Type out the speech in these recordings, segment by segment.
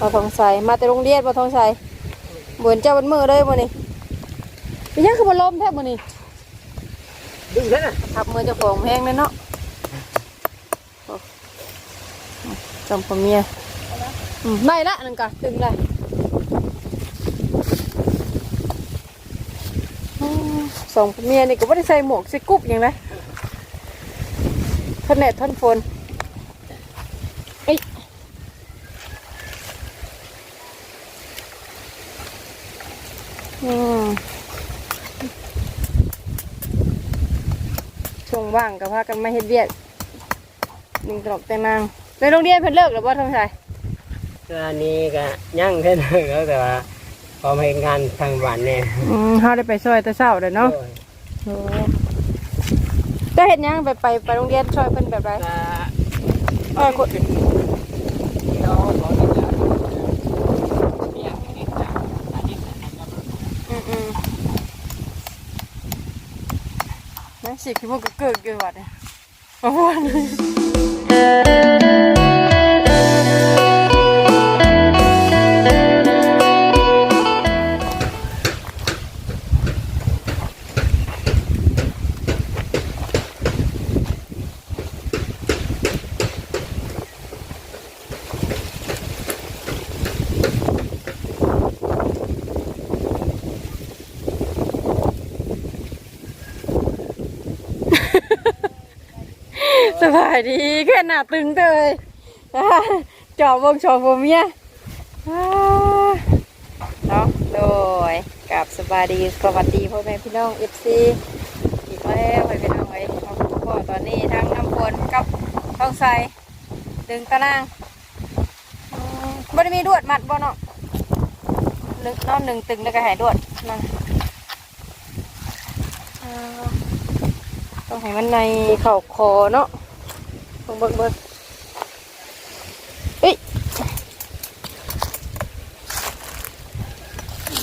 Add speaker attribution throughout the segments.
Speaker 1: บ่ทองใสมาแต่โรงเรียนบ่ทองใสเหมือนเจ้าบนมือเลยมื้อนี้เป็นหยังคือบ่ลมแท้มื้อนี้
Speaker 2: ดึงแค่น่ะ
Speaker 1: ทับมือเจ้าของแพงเลยเนาะโอ้จำพ่อเมียอืมได้ละนั่นกะตึงเลยอืมสองพ่อเมียนี่ก็ไม่ได้ใส่หมวกใส่กุ๊บอย่างไรทนแดดทนฝนเอ้ยอืม ช่ วงว่างกับพากันมาเฮ็ดเวียกหนึ่งตรอกแต่นางในโรงเรียนเพิ่นเลิกหรือว่าทงชัย
Speaker 2: อันนี้ก็ยั่งแค่นั้นแล้วแต่ว่าพอมาเห็นงานทางบ้านเนี่ย
Speaker 1: อืมเฮาได้ไปช่วยแต่เช้าเลยเนาะโอ้ก็เฮ็ดหยังไปไปไปโรงเรียนช่วยเพิ่นแบบไร
Speaker 2: ก็
Speaker 1: ช่วยคน
Speaker 2: เราขอที่จะเรียกนิดจากอาทิตย์นะครับ
Speaker 1: อืมอืม สิคือมันก็เกิดเกิดวัดเนี่ยโอ้โห ยดีแค่หน้าตึงเตยอ่าจอบวงชอบผมเมียอ่าเนาะโดยกับสบายดีสวัสดีพ่อแม่พี่น้องเอฟซีอีกแล้วไปพี่น้องไอ้พ่อพ่อตอนนี้ทั้งน้ำฝนกับท้องใสดึงตะนางอืมบ่ได้มีดวดมัดบ่เนาะนึกน้อมหนึ่งตึงแล้วก็หายดวดนั่นต้องให้มันในเข่าคอเนาะ บิ่งเบิ่งเบิ่งเอ้ยอื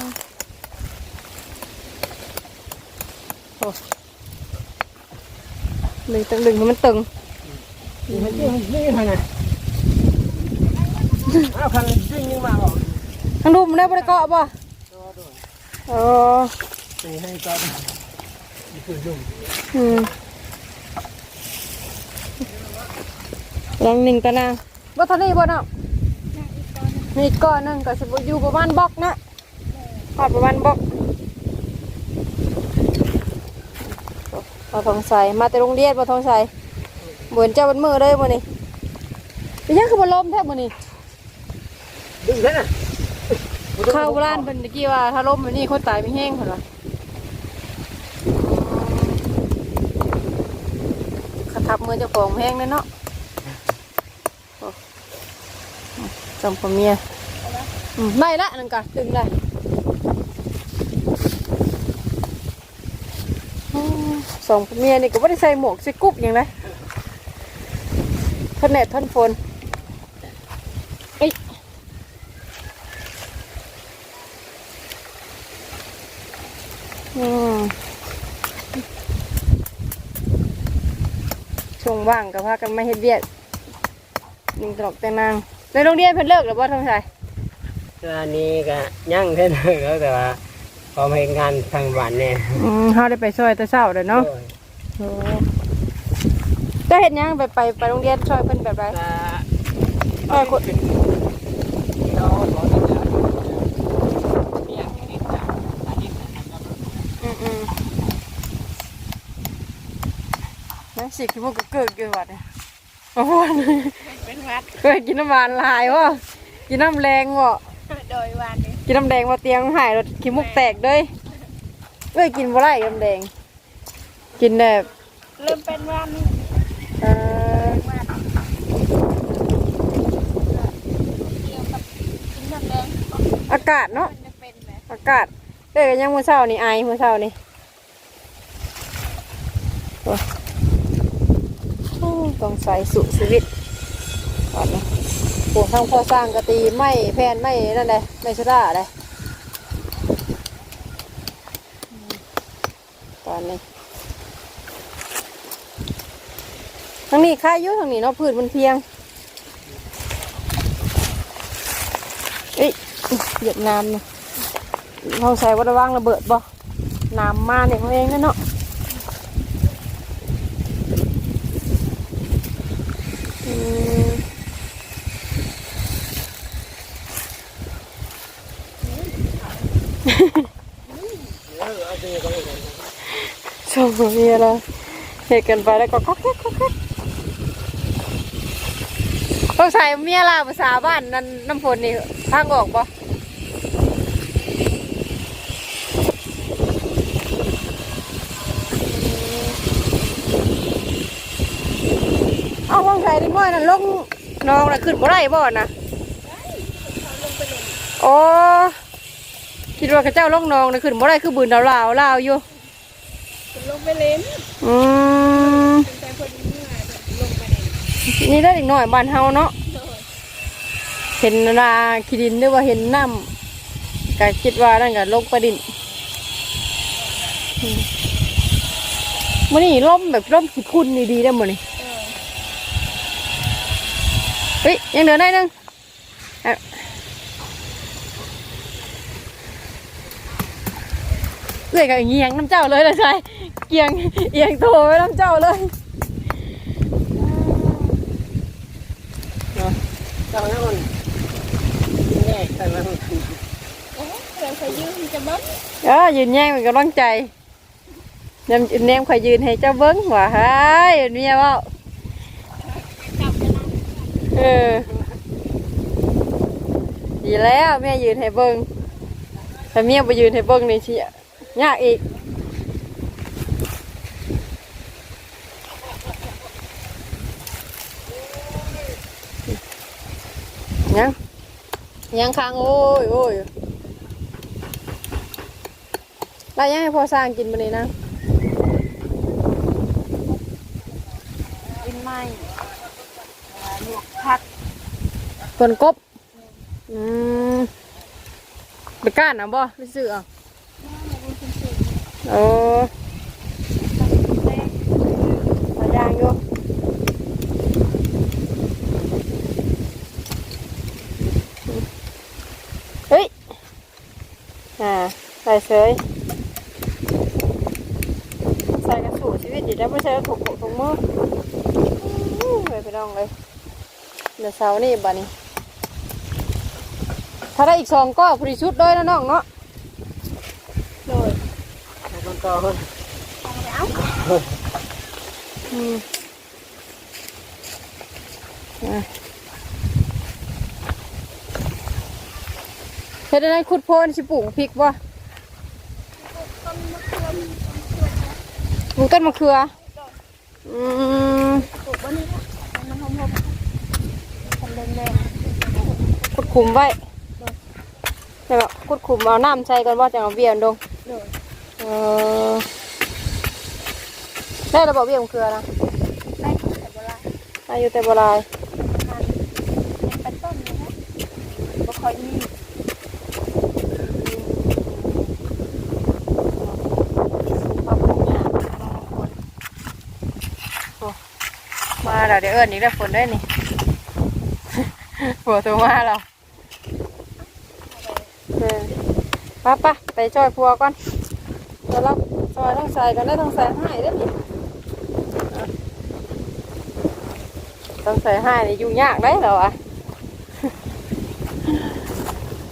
Speaker 1: มโอ้ดึงตึงดึงให้มันตึง
Speaker 2: นี่มันยิ่งยิ่งทางไหนอ้าวพันยิ่งยิ่งมาบอก
Speaker 1: ทางดูมันได้บริเกาะป่ะ
Speaker 2: ตัวด้วย
Speaker 1: เออ
Speaker 2: นี่ให้ก็นี่คือยุ่ง
Speaker 1: อืม ลองหนึ่งกันนะบ่เทันนี้บ่เนาะมีอีกก้อนหนึงก็สิบอยู่ประมาณบล็อกนะพอดประมาณบล็อกบ่ทองใสมาแต่โรงเรียนบ่ทองใสเหมือนเจ้าบนมือเลยมื้อนี้เป็นหยังคือบ่ลมแท้มื้อนี้
Speaker 2: ดึงแค่น่ะ
Speaker 1: ข้าวโบราณเพิ่นตะกี้ว่าถ้าลมแบบนี้คนตายไม่แห้งเพิ่นว่าเขาทับมือเจ้าของแห้งเลยเนาะโอ้ จำพ่อเมียอืมได้ละนั่นกะตึงได้สองพ่อเมียนี่ก็ไม่ได้ใส่หมวกใส่กุ๊บอย่างไรทนแดดทนฝนเอ้ยช่วงว่างกับพากันมาเฮ็ดเวียกหนึ่งตรอกแต่นาง ในโรงเรียนเพิ่นเลิกหรือว่าทงชัย
Speaker 2: อันนี้ก็ยั่งแค่นั้นแล้วแต่ว่าพอมาเห็นงานทางบ้านเนี่ย
Speaker 1: อืมเฮาได้ไปช่วยแต่เช้าเลยเนาะโอ้จะเฮ็ดหยังไปไปไปโรงเรียนช่วยเพิ่นแบบไร
Speaker 2: ก็
Speaker 1: ช่วยคน
Speaker 2: เราขอที่จะเรียกนิดจากอาทิตย์นะครับ
Speaker 1: อืมอืมนั่นสิคือมันก็เกิดเกิดวัดเนี่ยโอ้โห
Speaker 3: เป็น วัด
Speaker 1: เคยกินน้ำหวานหลายวะกินน้ำแรงวะ
Speaker 3: โดยวันนี้
Speaker 1: กินน้ำแดงมาเตียงหายรถขี้มุกแตกเลยเอ้ยกินบ่ไรน้ำแดง กินแบบ
Speaker 3: เริ่มเป็นวัน
Speaker 1: เอ่อ
Speaker 3: วันเกี่ยวกับกินน้ำแดง
Speaker 1: อากาศเนาะ
Speaker 3: มันจะเป็นไหม
Speaker 1: อากาศเอ้ยยังมื้อเช้านี่ไอมื้อเช้านี่โอ้โอ้ต้องใส่สุชีวิต ก่อนนะปวดทั้งพ่อสร้างกระตีไม่แพนไม่นั่นเลยไม่ชราเลยตอนนี้ทางนี้ค่ายอยุ่ทางนี้เนาะพืชมันเพียงเอ้ยเหยียดน้ำเนาะเขาใส่วัดระว่างระเบิดบ่น้ำมาเนี่ยเขาเองนั่นเนาะอืม
Speaker 2: เออเอาดีก็เลย
Speaker 1: ชมเมียเราเหตุกันไปแล้วก็ก๊อกแก๊กก๊อกแก๊กต้องใส่เมียล่ะภาษาบ้านนั่นน้ำฝนนี่ทางออกบ่เอาห้องใส่ดิม้อยนั่นลงน้องน่ะขึ้นบ่ได้บ่นะโอ้คิดว่าเขาเจ้าลงน้องน่ะขึ้นบ่ได้คือบืนดาวลาวลาวอยู่
Speaker 3: ลงไปเล่น
Speaker 1: อืม
Speaker 3: เป็นใจคนนี้มาลงไปเล่น
Speaker 1: นี่ได้อีกหน่อยบ้านเฮาเนาะ
Speaker 3: โดย
Speaker 1: เห็นนาคิดินหรือว่าเห็นน้ำก็คิดว่านั่นก็ลงปะดินอืมมันนี่ล่มแบบล่มขี้คุณนี่ดีได้หมดนี่
Speaker 3: เออ
Speaker 1: เฮ้ยยังเหลือได้นึงอะ เอ้ยก็เงียงน้ำเจ้าเลยเลยใช่เกียงเอียงโตไว้น้ำเจ้าเลย
Speaker 2: เจ้านั้นมันแน่แต่มัน
Speaker 3: โอ้เราเคยยืมจะบ้าง
Speaker 1: เออยืนแย่งเป็นกำลังใจยำแนมคอยยืนให้เจ้าเบิ้งว่าเฮ้ยเมียว่า
Speaker 3: จับกันนะ
Speaker 1: เออดีแล้วแม่ยืนให้เบิ้งถ้าเมียไปยืนให้เบิ้งนี่สิยากอีกยังยังค้างโอ้ยโอ้ยแล้วยังให้พ่อสร้างกินมานี่นะ
Speaker 3: กินไม่ลวกผัก
Speaker 1: ส่วนกบ อืมไปก้านนะบ่ไปซื้อเอะ โอ้มาย่างอยู่เฮ้ย อ่า ใส่เสยใส่กระสูชีวิตดีแล้วไม่ใช่ถูกถูกถุงมืออื้อเลยไปลองเลยเดี๋ยวเสานี่บัดนี้ถ้าได้อีกสองก็พอดีชุดด้วยนะน้องเนาะ
Speaker 2: อคน
Speaker 3: เอาไปเอา
Speaker 1: อืมอะเฮ็ดได้ขุดโพนสิปลูกพริกบ่
Speaker 3: ต้นมะเขือ
Speaker 1: ปลูกต้นมะเขือ อืม
Speaker 3: ปลูกวันนี้ละมันหอมๆทำแดง
Speaker 1: ขุดขุมไว้ใช่ปะขุดขุมเอาน้ำใส่ก่อนว่าจะเอาเบี้ยนลง
Speaker 3: ๆโดย
Speaker 1: เออได้ระบบเบี้ยมะเขือนะ
Speaker 3: ได้แต่โบราณ
Speaker 1: อายุแต่โบราณ
Speaker 3: มันเป็นต้นเลยนะบ่ค่อยมี
Speaker 1: มาแล้วเดี๋ยวเอิญอีกแล้วฝนได้นี่หัวตัวมาแล้วเออไป้าป้าไปช่วยพัวก่อน เดี๋ยวเราช่วยต้องใส่กันได้ต้องใส่ให้ได้ดิอะต้องใส่ให้นี่ยุ่งยากได้เหรอวะ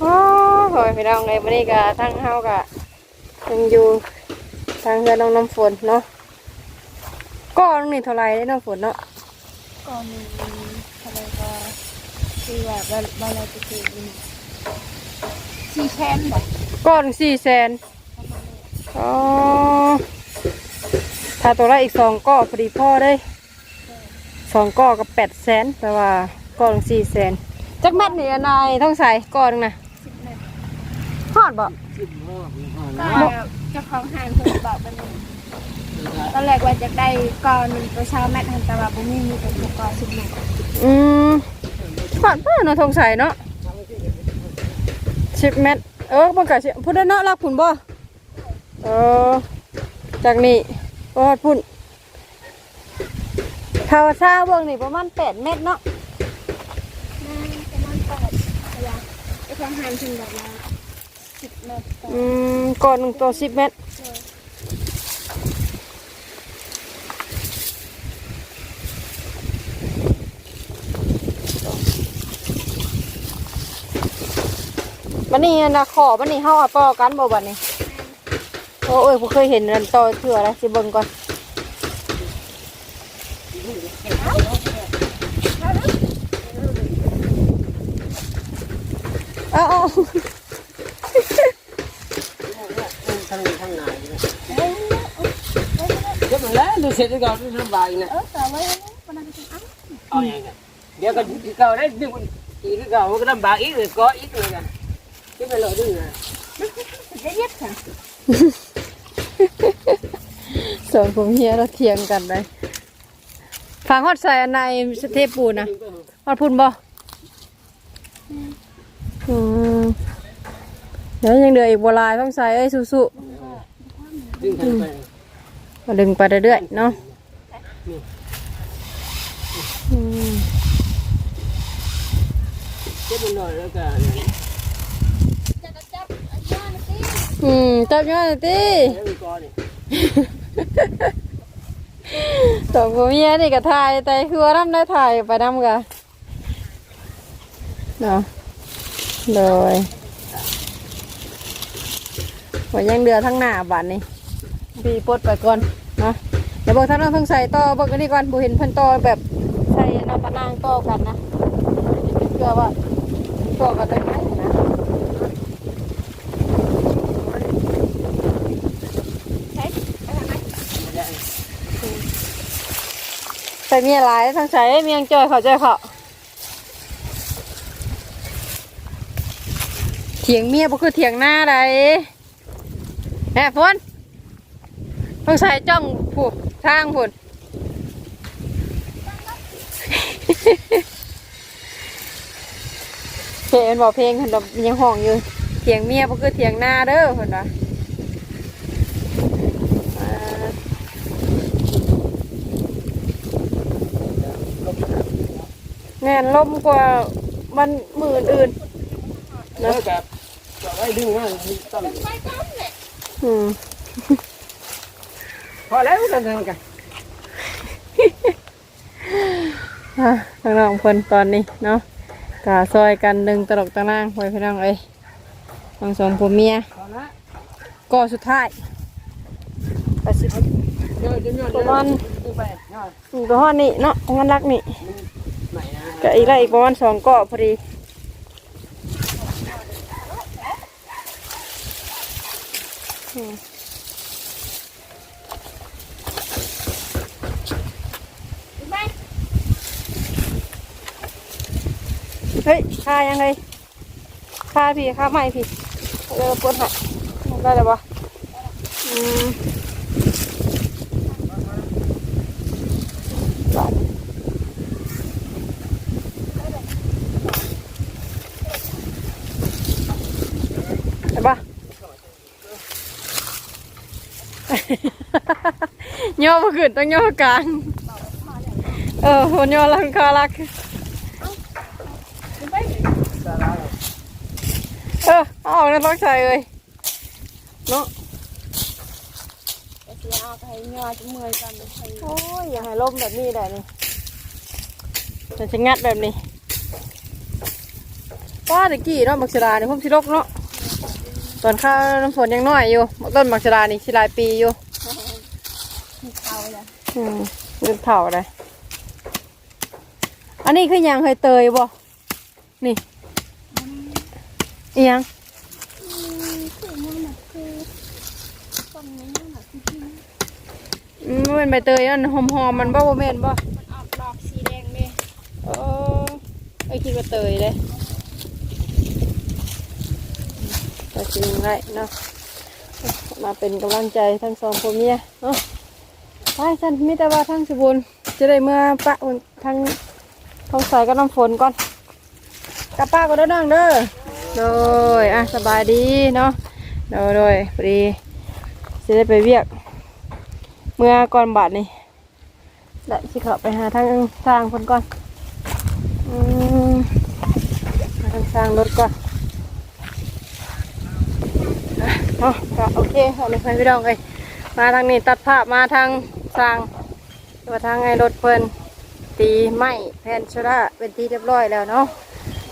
Speaker 1: โอ้โหพี่น้องเลยวันนี้ก็ทั้งเฮาก็ยังอยู่ทางเฮือนน้องน้ำฝนเนาะก้อนนี่เท่าไหรได้น้ำฝนเนาะ
Speaker 3: ก่อนหนึ่งอะไรก็คือว่าบาบาลาจะคือสี่แชนบ่
Speaker 1: ก้อนสี่แสน อ๋อถ้าตัวละอีกสองก้อพอดีพ่อได้สองก้อกับแปดแสนแปลว่าก้อนสี่แสนจักแม็ดนี่นายต้องใส่ก้อนหนึ่งนะ
Speaker 3: สิบเมตร
Speaker 1: ทอดบ่
Speaker 2: สิบห้าห้า
Speaker 3: ก็
Speaker 2: แล้ว
Speaker 3: เจ้าของห้างเพิ่นบอกเป็นตอนแรกว่าจะได้ก่อนหนึ่งตัวเช้าแมทหันแต่ว่าบ่มีมีแต่ตัวก่อนสิบเมตร
Speaker 1: อืมทอดเพื่อนเนาะทงใส่เนาะสิบเม็ดเออมันก็สิพุ่นเด้อเนาะรักพุ่นบ่ เออจากนี้ก็ฮอดพุ่นถ้าว่าซาเบิ่งนี่ประมาณแปดเม็ดเนาะ
Speaker 3: น่าจะมันเปิดอะไรความห่างถึงแบบว่าสิบเมตรต่อ
Speaker 1: อืมก่อนหนึ่งตัวสิบเมตร
Speaker 3: เลย
Speaker 1: บันนี้นะขอบันนี้เฮาเอาต่อกันบ่บัดนี้ โอ้เอ้ยผมเคยเห็นอันต่อเถื่อแล้วสิเบิ่งก่อนเอาเอา
Speaker 2: ทางทางไหนเนี่ยเดี๋ยวมันแล้วดูเสร็จแล้วก็ลำบากนะ
Speaker 3: เออแต่ไว้วันนั้นจะอ้าว
Speaker 2: เอาอย่างเงี้ยเดี๋ยวก็เก่าได้ดึงอีกเก่าก็ลำบากอีกเลยก็อีกเลยกันที่ไปเลยดึงนะ
Speaker 3: จะเย็บค่ะ
Speaker 1: สอนผมเฮียเราเถียงกันเลยฟังฮอดใส่อันในสเทปปูนะฮอดพุ่นบ่เดี๋ยวยังเหลืออีกบัวลายต้องใส่เอ้ยสู้ๆ
Speaker 2: ดึงไป
Speaker 1: มาดึงไปเรื่อยๆเนาะ
Speaker 2: เจ็บหน่อยแล้วก็
Speaker 3: จะกระจับอันนี้นะสิ
Speaker 1: อืมจับยอดหน่อยติ
Speaker 2: แล้วมีก้อนนี่
Speaker 1: สองผัวเมียนี่ก็ถ่ายแต่คือว่าน้ำได้ถ่ายไปน้ำกะเนาะเลยว่ายังเดือทั้งหน้าบัดนี่พี่ปลดไปก่อนเนาะเดี๋ยวบอกท่านน้องต้องใส่ต่อบอกกันนี่ก่อนบูเห็นเพิ่นต่อแบบใส่น้ำปะนางต่อกันนะเพื่อว่าต่อกันได้ไหมนะ ใส่เมียหลายทั้งใส่เมียงจอยเขาจอยเขาเถียงเมียบ่คือเถียงหน้าใดแหมฝนต้องใส่จ้องผูกทางพุ่นเพลงบอกเพลงเห็นดอกยังห้องอยู่เถียงเมียบ่คือเถียงหน้าเด้อเพิ่นว่า แน่นลมกว่ามันมืออื่น
Speaker 2: แล้วก็ก็ไว้ดึงมาต้อง
Speaker 3: ไปก้อนเลย
Speaker 1: ๆอืม
Speaker 2: พอแล้วกันทำกัน
Speaker 1: อะทางน้องเพิ่นตอนนี้เนาะกาซอยกันดึงตลกตะนางไว้พี่น้องเอ้ยทั้งสองผัวเมีย
Speaker 2: พอละ
Speaker 1: ก็สุดท้ายไปสิ
Speaker 2: เดี๋ยวจะมีอะไร
Speaker 1: ประมาณ
Speaker 2: ดึงไปเนาะ
Speaker 1: อืมตัวห้อนี่เนาะงานรักนี่
Speaker 2: ใหม่นะ
Speaker 1: ก็อีกแล้วอีกประมาณสองเกาะพอดีเฮ้ยค่ายังไงค่าพี่ค่าไม่พี่เริ่มปวดหักได้แล้วปะอืมบาทได้ปะ ย่อมาขึ้นต้องย่อกลางเออคนย่อลังคารัก
Speaker 2: สาระ
Speaker 1: เออเอาออกในต้องใส่เลยเนาะ
Speaker 3: แต่เสียเอาไปให้ยอจะเมื่อยกันเลยให้
Speaker 1: โอ้ยอย่าให้ล่มแบบนี้ได้นี่จะจะงัดแบบนี้ป้าตะกี้เนาะมักสดาเนี่ยผมสิลกเนาะตอนข้าวน้ำฝนยังน้อยอยู่ต้นมักสดานี่สิหลายปีอยู่
Speaker 3: ที่เขาเลย
Speaker 1: อืมเงินเผาเลยอันนี้คือหยังเคยเตยบ่นี่อีหยัง
Speaker 3: อืมคือมันแบบคือต้นนี้มันแบบคือที่
Speaker 1: อืมมันเป็นใบเตยอันหอมๆมันบ่บ่แม่นบ่
Speaker 3: มันออกดอกสีแดงเลย
Speaker 1: โอ้ไอ้คิดว่าเตยเลยก็จริงไรเนาะมาเป็นกำลังใจทั้งสองคนเมียเนาะ ไปฉันมิแต่ว่าทั้งสบุญจะได้เมื่อปะทั้งท้องใสก็น้ำฝนก่อนกับป้าก็ได้อนั่งเด้อโดยอะสบายดีเนาะโดยโดยพอดีจะได้ไปเวียก เมื่อก่อนบาทนี่ได้สิเขาไปหาทางสร้างคนก่อนอืมาทางสร้างรถก่อนเนาะก็โอเคเอาเลยไปพี่น้องเลยมาทางนี้ตัดภาพมาทาง สร้างมาทางไอ้รถเพิ่นตีไม้แผ่นชระเป็นที่เรียบร้อยแล้วเนาะ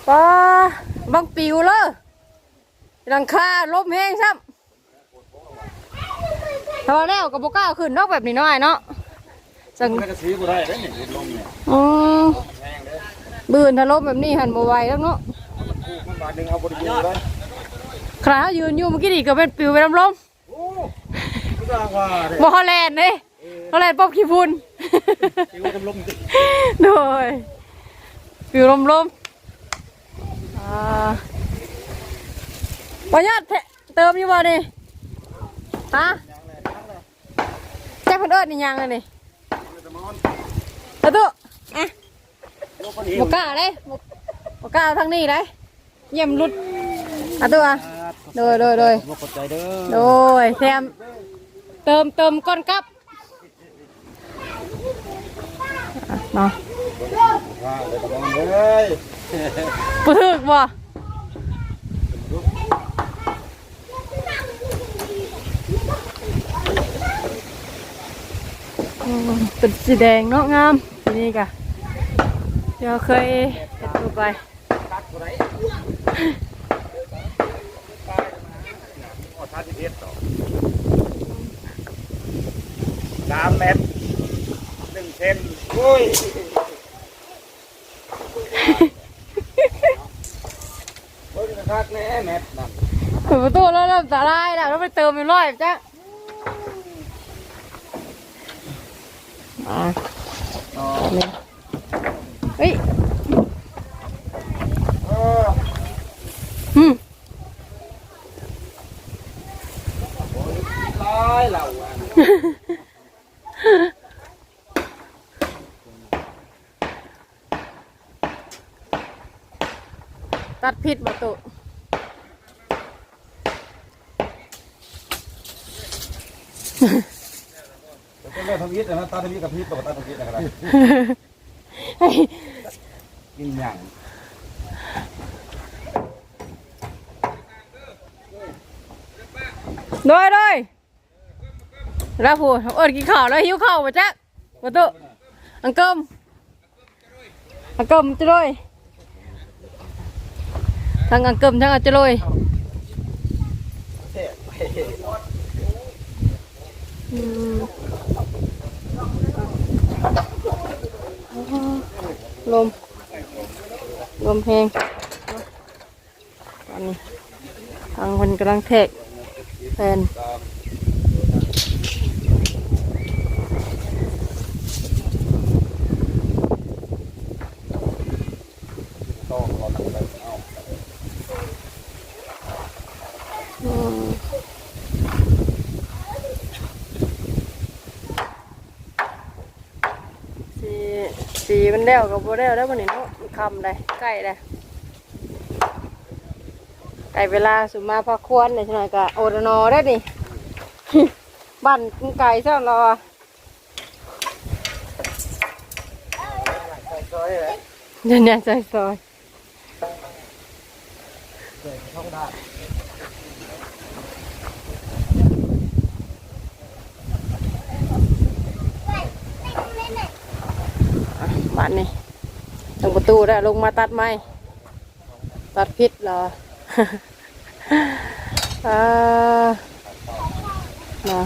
Speaker 1: ป้าบังปิวเลยหลังคาลมแห้งซ้ำพอแล้วกับบก้ล้าขึ้นนอกแบบนี้น้อยเนาะจัง
Speaker 4: มันก็ซื้อบ่ได้ได้นี่ลมเนี่ย
Speaker 1: อืม
Speaker 4: แพงเด้อ
Speaker 1: บืนถ้าลมแบบนี้หันมาไหวแล้วเนาะ
Speaker 4: คู่มันบาทหนึงเอาบ่ได้อยู่ได้
Speaker 1: คราวยืนอยู่เมื่อกี้นี่ก็เป็นปิวไปน้ำลม
Speaker 4: โอ้ก็ได้ว่าเด้
Speaker 1: บ่ฮอลแลนด์เลย ฮอลแลนป๊อบขี้ฝุ่น
Speaker 4: คิวลมดิ
Speaker 1: โดยปิวลมลมอ่าประหยัดเติมอยู่บ่นี่ฮะแจ็คเพิ่นเอิ้นนี่ยังเลยนี่ตะตุอะบ่กล้าเลยบ่บ่กล้าทางนี้เลยเยี่ยมรุดอะตัวอะโดยโดยโดยโดยแซมเติมเติมก้อนกับอะ เนาะปึกบ่เป็นสีแดงเนาะงามทีนี้กะเดี๋ยวเคยเห็นตัวไป
Speaker 4: ออท่าสิเมตร เซนโอ้ยโอ้ยคักแน่แมตรนั่น
Speaker 1: เปิดประตูแล้วเริ่มตาลายแล้วแล้วไปเติมอีกร้อยจ้ะอ่าเฮ้ย
Speaker 4: เออ
Speaker 1: อืม
Speaker 4: ลายเหล่าอะ
Speaker 1: ตัด ผิดประตู
Speaker 4: เป็นเรื่องทวีตนะตาทวีตกับพีตกับตาทวีตนะครับ
Speaker 1: เฮ้ย
Speaker 4: กินอย่าง
Speaker 1: โดยโดยแล้วพูดเอิญกินข้าวแล้วหิวข้าวมาจ๊ะประตูอังเกิมอังเกิมจะเลย ทั้งอังเกิมทั้งอัจจะลอยลม ลมแหงตอนนี้ทางคนกำลังเทกแฟน
Speaker 4: ต้องรอตั้งแต่เอา
Speaker 1: อืมสีสี มันแล้วกับโบแล้วแล้ววันนี้เนาะมันคำเลยใกล้เลยใกล้เวลาสุมาพักควรเลยใช่ไหมกะโอดนอได้ดิบ้านกุ้งไก่เจ้าเราอะเดี๋ยวนี้ใจซอยบ้าน นี่ตรงประตูได้ลงมาตัดไม้ตัดพิษเหรออ่ามา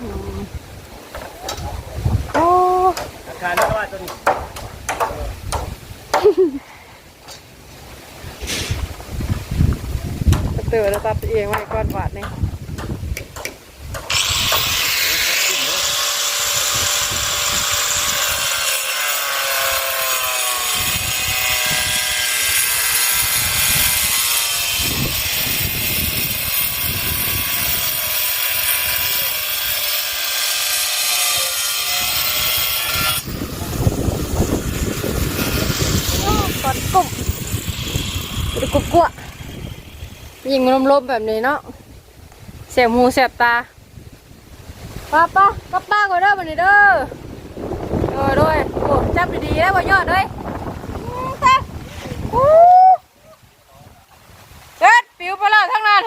Speaker 1: อืมโอ้
Speaker 4: อาคารนั้นว่าตัวนี้
Speaker 1: เตือนแล้วตัด เองไว้ก้อนบาทนี่ก้อนกุ้มไปกุบกัว ยิงลมๆแบบนี้เนาะเสียบหูเสียบตาป้าป้ากลับป้าก่อนเด้อบันนี้เด้อโดยโดยโอ้จับดีๆแล้วบ่ยอดเลยเต้อู้เด็ดปิวไปแล้วทั้งนั้น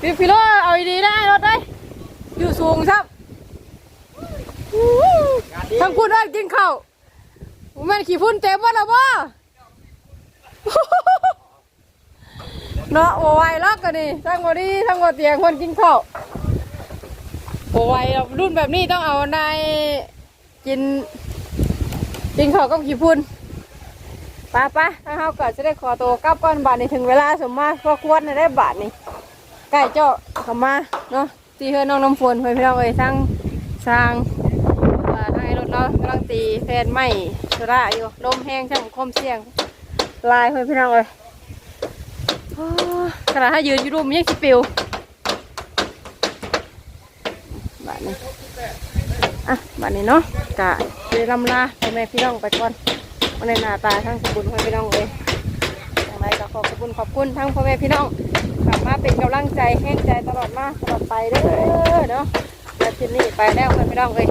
Speaker 1: ปิวพิโลเอาดีๆได้รถได้อยู่สูงครับทั้งคุณว่ากินข้าวแม่นขี้พุ่นเต็มหมดแล้วบ่ เนาะโอ้ยล็อกกันนี่ทั้งหมดนี้ทั้งหมดเตียงคนกินข้าวโอ้ยรุ่นแบบนี้ต้องเอาในกิน กินข้าวกับขี้พุ่นป้าป้าถ้าเขาก็จะได้ขอตัวกลับก่อนบาทนี้ถึงเวลาสมมาพอควรน่ะได้บาทนี้ใกล้เจ้าเข้ามาเนาะตีเฮือน้องน้ำฝนเพื่อนพี่น้องเอ้ยทั้งสร้างอ่าทางไอ้รถเรากำลังตีแฟนไหมสุระอยู่ลมแห้งช่างคมเสียงลายเพื่อนพี่น้องเอ้ยโอ้ย ขนาดถ้ายืนอยู่รูมยังสิปิวบาทนี้อะบาทนี้เนาะกะเดี๋ยลำลาพ่อแม่พี่น้องไปก่อนวันในหน้าตาทั้งขอบคุณพ่อแม่พี่น้องเลยอย่างไรก็ขอบคุณขอบคุณทั้งพ่อแม่พี่น้องกลับมาเป็นกำลังใจแห้งใจตลอดมาตลอดไปเด้อเนาะแล้วทีนี้ไปแล้วพ่อแม่พี่น้องเลย